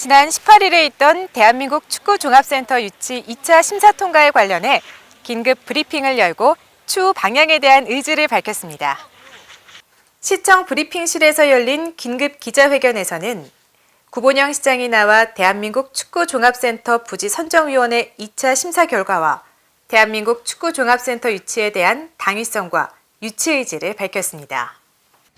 지난 18일에 있던 대한민국 축구종합센터 유치 2차 심사 통과에 관련해 긴급 브리핑을 열고 추후 방향에 대한 의지를 밝혔습니다. 시청 브리핑실에서 열린 긴급 기자회견에서는 구본영 시장이 나와 대한민국 축구종합센터 부지 선정위원회 2차 심사 결과와 대한민국 축구종합센터 유치에 대한 당위성과 유치 의지를 밝혔습니다.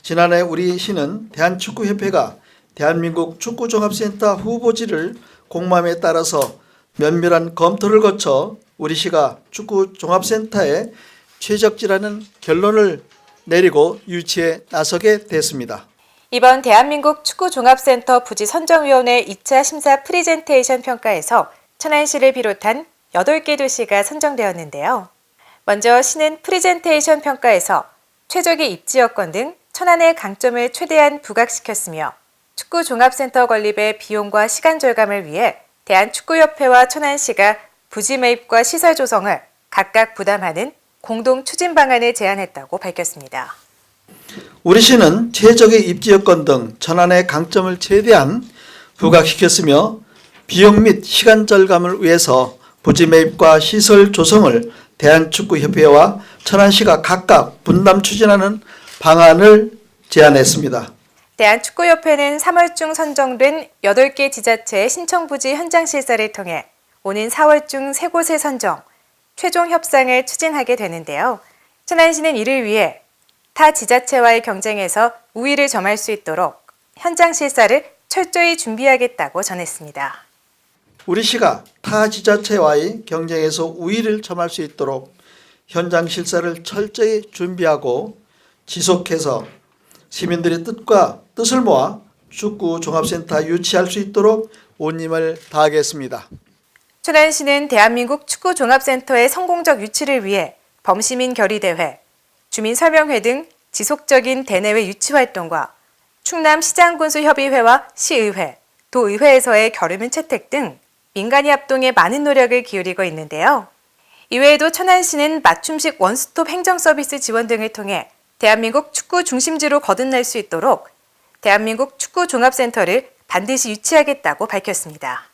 지난해 우리 시는 대한축구협회가 대한민국 축구종합센터 후보지를 공모함에 따라서 면밀한 검토를 거쳐 우리 시가 축구종합센터에 최적지라는 결론을 내리고 유치에 나서게 됐습니다. 이번 대한민국 축구종합센터 부지 선정위원회 2차 심사 프리젠테이션 평가에서 천안시를 비롯한 8개 도시가 선정되었는데요. 먼저 시는 프리젠테이션 평가에서 최적의 입지 여건 등 천안의 강점을 최대한 부각시켰으며 축구 종합센터 건립의 비용과 시간 절감을 위해 대한축구협회와 천안시가 부지 매입과 시설 조성을 각각 부담하는 공동 추진 방안을 제안했다고 밝혔습니다. 우리 시는 최적의 입지 여건 등 천안의 강점을 최대한 부각시켰으며 비용 및 시간 절감을 위해서 부지 매입과 시설 조성을 대한축구협회와 천안시가 각각 분담 추진하는 방안을 제안했습니다. 대한축구협회는 3월 중 선정된 8개 지자체의 신청부지 현장 실사를 통해 오는 4월 중 3곳을 선정, 최종 협상을 추진하게 되는데요. 천안시는 이를 위해 타 지자체와의 경쟁에서 우위를 점할 수 있도록 현장 실사를 철저히 준비하겠다고 전했습니다. 우리 시가 타 지자체와의 경쟁에서 우위를 점할 수 있도록 현장 실사를 철저히 준비하고 지속해서 시민들의 뜻과 뜻을 모아 축구 종합센터 유치할 수 있도록 온 힘을 다하겠습니다. 천안시는 대한민국 축구 종합센터의 성공적 유치를 위해 범시민 결의대회, 주민설명회 등 지속적인 대내외 유치 활동과 충남 시장군수협의회와 시의회, 도의회에서의 결의문 채택 등 민간이 합동에 많은 노력을 기울이고 있는데요. 이외에도 천안시는 맞춤식 원스톱 행정 서비스 지원 등을 통해 대한민국 축구 중심지로 거듭날 수 있도록 대한민국 축구 종합센터를 반드시 유치하겠다고 밝혔습니다.